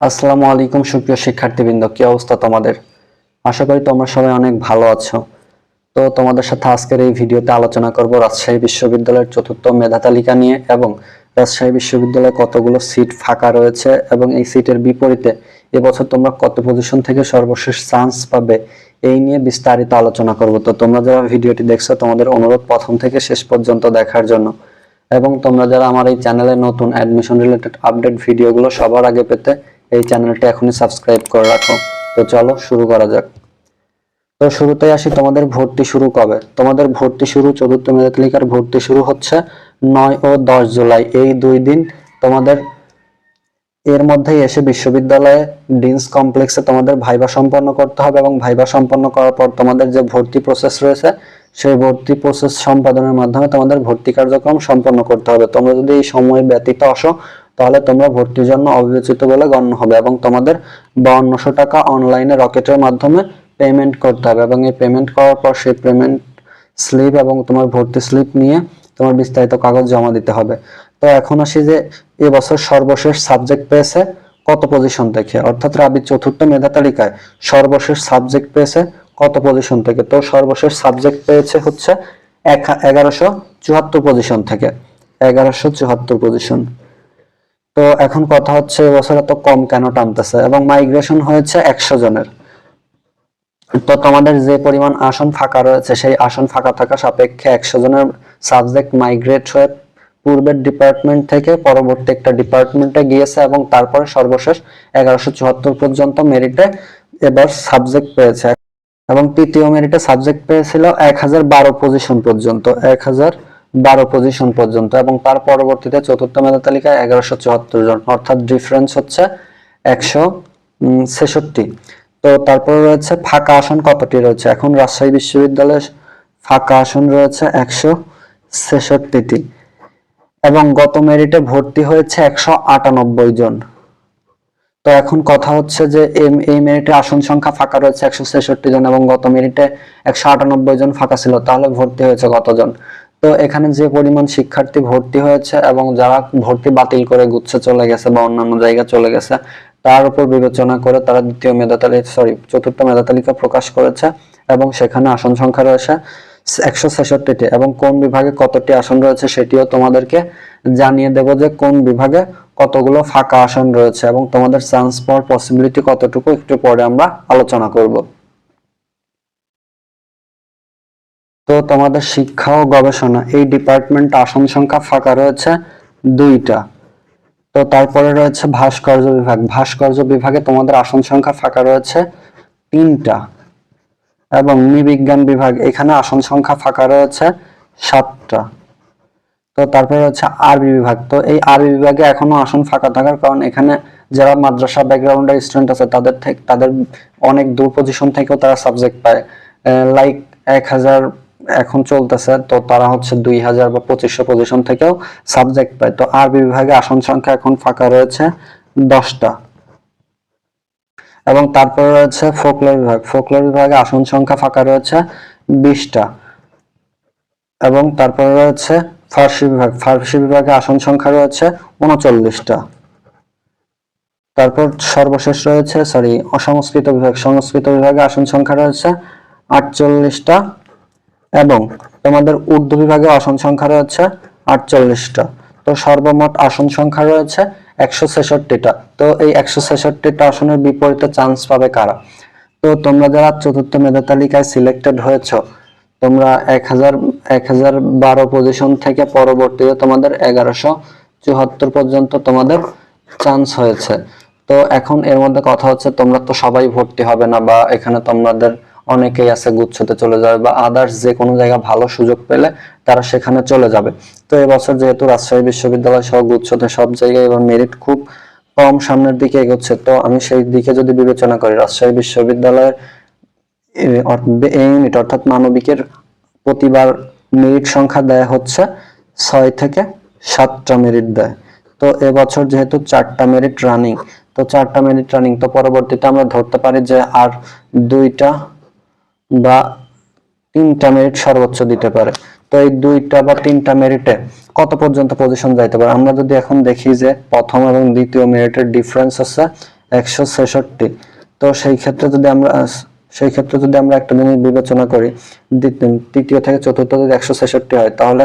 আসসালামু আলাইকুম, সুপ্রিয় শিক্ষার্থীবৃন্দ। কি অবস্থা তোমাদের? আশা করি তোমরা সবাই অনেক ভালো আছো। তো তোমাদের সাথে আজকের এই ভিডিওতে আলোচনা করব রাজশাহী বিশ্ববিদ্যালয়ের চতুর্থ মেধা তালিকা নিয়ে এবং রাজশাহী বিশ্ববিদ্যালয়ে কতগুলো সিট ফাঁকা রয়েছে এবং এই সিটের বিপরীতে এবছর তোমরা কত পজিশন থেকে সর্বশেষ চান্স পাবে এই নিয়ে বিস্তারিত আলোচনা করব। তো তোমরা যারা ভিডিওটি দেখছ, তোমাদের অনুরোধ প্রথম থেকে শেষ পর্যন্ত দেখার জন্য। এবং তোমরা যারা আমার এই চ্যানেলে নতুন অ্যাডমিশন রিলেটেড আপডেট ভিডিওগুলো সবার আগে পেতে এই চ্যানেলটি এখনই সাবস্ক্রাইব করে রাখো। তো চলো শুরু করা যাক। তো শুরুতে আসি, তোমাদের ভর্তি শুরু কবে? তোমাদের ভর্তি শুরু, চতুর্থ মেধা তালিকার ভর্তি শুরু হচ্ছে নয় ও দশ জুলাই। এই দুই দিন তোমাদের, এর মধ্যেই এসে বিশ্ববিদ্যালয়ে ডিন্স কমপ্লেক্সে তোমাদের ভাইবা সম্পন্ন করতে হবে এবং ভাইবা সম্পন্ন করার পর তোমাদের যে ভর্তি প্রসেস রয়েছে, সেই ভর্তি প্রসেস সম্পাদনের মাধ্যমে তোমাদের ভর্তি কার্যক্রম সম্পন্ন করতে হবে। তোমরা যদি এই সময় ব্যতীত আসো তাহলে তোমরা ভর্তির জন্য অবিবেচিত বলে গণ্য হবে এবং তোমাদের বাউন্নশো টাকা অনলাইনে রকেটের মাধ্যমে পেমেন্ট করতে হবে এবং এই পেমেন্ট করার পর সেই পেমেন্ট স্লিপ এবং তোমার ভর্তি স্লিপ নিয়ে তোমার বিস্তারিত কাগজ জমা দিতে হবে। তো এখন আসি যে এবছর সর্বশেষ সাবজেক্ট পেয়েছে কত পজিশন থেকে? অর্থাৎ রাবি চতুর্থ মেধা তালিকায় সর্বশেষ সাবজেক্ট পেয়েছে কত পজিশন থেকে? তো সর্বশেষ সাবজেক্ট পেয়েছে হচ্ছে এগারোশো চুয়াত্তর পজিশন থেকে। এগারোশো চুয়াত্তর পজিশন তো এখন কথা হচ্ছে এবছর এত কম কেন টানতেছে এবং মাইগ্রেশন হয়েছে একশো জনের। তো তোমাদের যে পরিমাণ আসন ফাঁকা রয়েছে, সেই আসন ফাঁকা থাকা সাপেক্ষে একশো জনের সাবজেক্ট মাইগ্রেট হয়ে পূর্বের ডিপার্টমেন্ট থেকে পরবর্তী একটা ডিপার্টমেন্টে গিয়েছে এবং তারপরে সর্বশেষ এগারোশো চুয়াত্তর পর্যন্ত মেরিটে এবার সাবজেক্ট পেয়েছে। এবং তৃতীয় মেরিটে সাবজেক্ট পেয়েছিল এক হাজার বারো পজিশন পর্যন্ত, এক হাজার বারো পজিশন পর্যন্ত এবং তার পরবর্তীতে চতুর্থ মেধা তালিকায় এগারোশো চুয়াত্তর জন, অর্থাৎ ডিফারেন্স হচ্ছে একশো ছেষট্টি। তো তারপর রয়েছে ফাঁকা আসন কতটি রয়েছে? এখন রাজশাহী বিশ্ববিদ্যালয়ে ফাঁকা আসন রয়েছে একশো ছেষট্টিটি এবং গত মেরিটে ভর্তি হয়েছে একশো আটানব্বই জন। তো এখন কথা হচ্ছে যে এই মেরিটে আসন সংখ্যা ফাঁকা রয়েছে একশো ছেষট্টি জন এবং গত মেরিটে একশো আটানব্বই জন ফাঁকা ছিল, তাহলে ভর্তি হয়েছে কতজন? তো এখানে যে পরিমাণ শিক্ষার্থী ভর্তি হয়েছে এবং যারা ভর্তি বাতিল করে গুচ্ছে চলে গেছে বা অন্যান্য জায়গায় চলে গেছে, তার উপর বিবেচনা করে তারা দ্বিতীয় মেধা তালিকা সরি চতুর্থ মেধা তালিকা প্রকাশ করেছে এবং সেখানে আসন সংখ্যা রয়েছে একশো ছেষট্টিটি এবং কোন বিভাগে কতটি আসন রয়েছে সেটিও তোমাদেরকে জানিয়ে দেব যে কোন বিভাগে কতগুলো ফাঁকা আসন রয়েছে এবং তোমাদের চান্স পাওয়ার পসিবিলিটি কতটুকু একটু পরে আমরা আলোচনা করব। তো তোমাদের শিক্ষা ও গবেষণা, এই ডিপার্টমেন্ট আসন সংখ্যা ফাঁকা রয়েছে দুইটা। তো তারপরে রয়েছে ভাস্কর্য বিভাগ। ভাস্কর্য বিভাগে তোমাদের আসন সংখ্যা ফাঁকা রয়েছে তিনটা। এবং নৃবিজ্ঞান বিভাগ, এখানে আসন সংখ্যা ফাঁকা রয়েছে সাতটা। তো তারপরে হচ্ছে আরবি বিভাগ। তো এই আরবি বিভাগে এখনও আসন ফাঁকা থাকার কারণ এখানে যারা মাদ্রাসা ব্যাকগ্রাউন্ডের স্টুডেন্ট আছে, তাদের থেকে তাদের অনেক দূর পজিশন থেকেও তারা সাবজেক্ট পায়। লাইক এক হাজার এখন চলতেছে, তো তারা হচ্ছে দুই হাজার বা পঁচিশশো পজিশন থেকেও সাবজেক্ট পায়। তো আরবি বিভাগে আসন সংখ্যা এখন ফাঁকা রয়েছে দশটা। এবং তারপরে রয়েছে ফোকলোর বিভাগ। ফোকলোর বিভাগে আসন সংখ্যা ফাঁকা রয়েছে বিশটা। এবং তারপরে রয়েছে ফার্সি বিভাগ। ফার্সি বিভাগে আসন সংখ্যা রয়েছে উনচল্লিশটা। তারপর সর্বশেষ রয়েছে সরি অসংস্কৃত বিভাগ। সংস্কৃত বিভাগে আসন সংখ্যা রয়েছে আটচল্লিশটা। এবং তোমাদের উর্দু বিভাগে আসন সংখ্যা রয়েছে আটচল্লিশটা। তো সর্বমোট আসন সংখ্যা রয়েছে একশো ছেষট্টিটা। তো এই একশো ছেষট্টিটা আসনের বিপরীতে চান্স পাবে কারা? তো তোমরা যারা চতুর্থ মেধা তালিকায় সিলেক্টেড হয়েছ, তোমরা এক হাজার এক হাজার বারো পজিশন থেকে পরবর্তীতে তোমাদের এগারোশো চুয়াত্তর পর্যন্ত তোমাদের চান্স হয়েছে। তো এখন এর মধ্যে কথা হচ্ছে, তোমরা তো সবাই ভর্তি হবে না বা এখানে তোমাদের অনেকেই আছে গুচ্ছতে চলে যাবে বা আদার্স যে কোনো জায়গা ভালো সুযোগ পেলে তারা সেখানে চলে যাবে। তো এবছর যেহেতু রাজশাহী বিশ্ববিদ্যালয় সহ গুচ্ছতে সব জায়গায় এবার মেরিট খুব কম সামনের দিকে এগোচ্ছে, তো আমি সেই দিকে যদি বিবেচনা করি, রাজশাহী বিশ্ববিদ্যালয়ের ইউনিট অর্থাৎ মানবিকের প্রতিবার মেরিট সংখ্যা দেয়া হচ্ছে ছয় থেকে সাতটা মেরিট দেয়। তো এবছর যেহেতু চারটা মেরিট রানিং তো চারটা মেরিট রানিং তো পরবর্তীতে আমরা ধরতে পারি যে আর দুইটা বা তিনটা মেরিট সর্বোচ্চ দিতে পারে। তো এই দুইটা বা তিনটা মেরিটে কত পর্যন্ত পজিশন যাইতে পারে? আমরা যদি এখন দেখি যে প্রথম এবং দ্বিতীয় মেরিটের ডিফারেন্স হচ্ছে একশো ছেষট্টি। তো সেই ক্ষেত্রে যদি আমরা, সেই ক্ষেত্রে যদি আমরা একটা জিনিস বিবেচনা করি তৃতীয় থেকে চতুর্থ যদি একশো ছেষট্টি হয়, তাহলে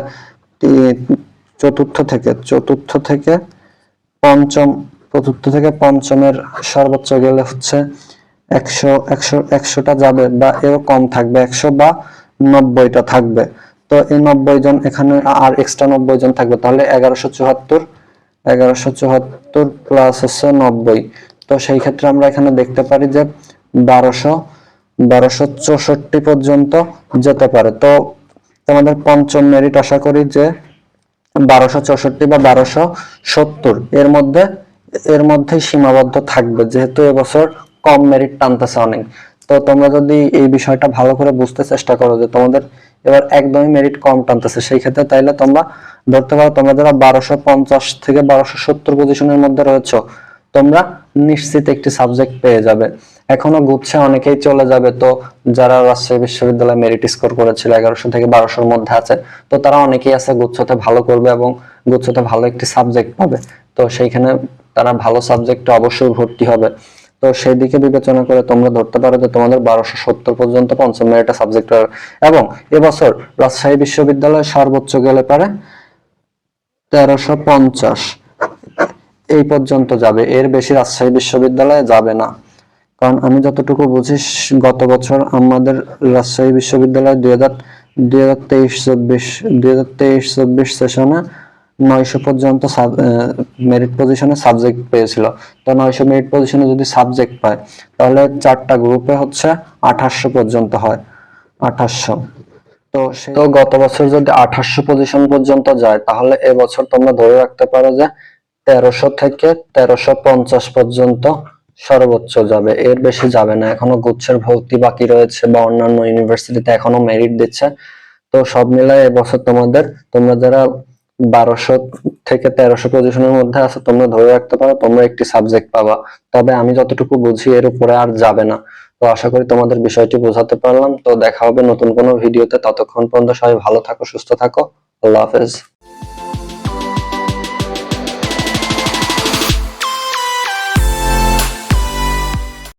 চতুর্থ থেকে চতুর্থ থেকে পঞ্চম, চতুর্থ থেকে পঞ্চমের সর্বোচ্চ গেলে হচ্ছে একশো একশো, একশোটা যাবে বা এও কম থাকবে, একশো বা নব্বইটা থাকবে। তো এই নব্বই জন এখানে আর এক্সট্রা নব্বই জন থাকবে, তাহলে এগারোশো চুয়াত্তর এগারোশো চুয়াত্তর প্লাস হচ্ছে নব্বই। তো সেই ক্ষেত্রে আমরা এখানে দেখতে পারি যে বারোশো বারোশো চৌষট্টি পর্যন্ত যেতে পারে। তো তোমাদের পঞ্চম মেরিট আশা করি যে বারোশো চৌষট্টি বা বারোশো সত্তর, এর মধ্যে, এর মধ্যেই সীমাবদ্ধ থাকবে, যেহেতু এবছর কম মেরিট টানতেছে অনেক। তো তোমরা যদি এই বিষয়টা ভালো করে বুঝতে চেষ্টা করো যে তোমাদের এবার একদমই মেরিট কম টানতেছে, সেই ক্ষেত্রে তাইলে তোমরা ধরতে পারো তোমরা যারা বারোশো পঞ্চাশ থেকে বারোশো সত্তর পজিশনের মধ্যে রয়েছো, তোমরা নিশ্চিত একটি সাবজেক্ট পেয়ে যাবে। এখনও গুচ্ছে অনেকেই চলে যাবে, তো যারা রাজশাহী বিশ্ববিদ্যালয়ে মেরিট স্কোর করেছিল এগারোশো থেকে বারোশোর মধ্যে আছে, তো তারা অনেকেই আছে গুচ্ছতে ভালো করবে এবং গুচ্ছতে ভালো একটি সাবজেক্ট পাবে। তো সেইখানে তারা ভালো সাবজেক্টে অবশ্যই ভর্তি হবে। তো সেই দিকে বিবেচনা করে তোমরা ধরতে পারো যে তোমাদের বারোশো সত্তর পর্যন্ত পঞ্চম মেরিটে সাবজেক্ট এবং এবছর রাজশাহী বিশ্ববিদ্যালয়ে সর্বোচ্চ গেলে পারে তেরোশো পঞ্চাশ। এই পর্যন্ত যাবে। এর বেশি রাজশাহী বিশ্ববিদ্যালয়ে যাবে না। কারণ আমি যতটুকু বুঝি, গত বছর আমাদের রাজশাহী বিশ্ববিদ্যালয় দুই হাজার দুই হাজার তেইশ চব্বিশ, দুই হাজার তেইশ চব্বিশ সেশনে নয়শো পর্যন্ত মেরিট পজিশনে সাবজেক্ট পেয়েছিল। তো নয়শো মেরিট পজিশনে যদি সাবজেক্ট পায়, তাহলে চারটা গ্রুপে হচ্ছে আঠাশশো পর্যন্ত হয়। আঠাশশো। তো গত বছর যদি আঠাশশো পজিশন পর্যন্ত যায়, তাহলে এবছর তোমরা ধরে রাখতে পারো যে তেরোশো থেকে তেরোশো পঞ্চাশ পর্যন্ত সর্বোচ্চ যাবে। এর বেশি যাবে না। এখনও গুচ্ছের ভর্তি বাকি রয়েছে বা অন্যান্য ইউনিভার্সিটিতে এখনও মেরিট দিচ্ছে। তো সব মিলায় এবছর তোমাদের, তোমরা যারা বারোশো থেকে তেরোশো পজিশনের মধ্যে আছে, তোমরা ধরে রাখতে পারো, তোমরা একটি সাবজেক্ট পাবা। তবে আমি যতটুকু বুঝি এর উপরে আর যাবে না। তো আশা করি তোমাদের বিষয়টি বোঝাতে পারলাম। তো দেখা হবে নতুন কোনো ভিডিওতে ততক্ষণ পর্যন্ত সবাই ভালো থাকো, সুস্থ থাকো। আল্লাহ হাফেজ।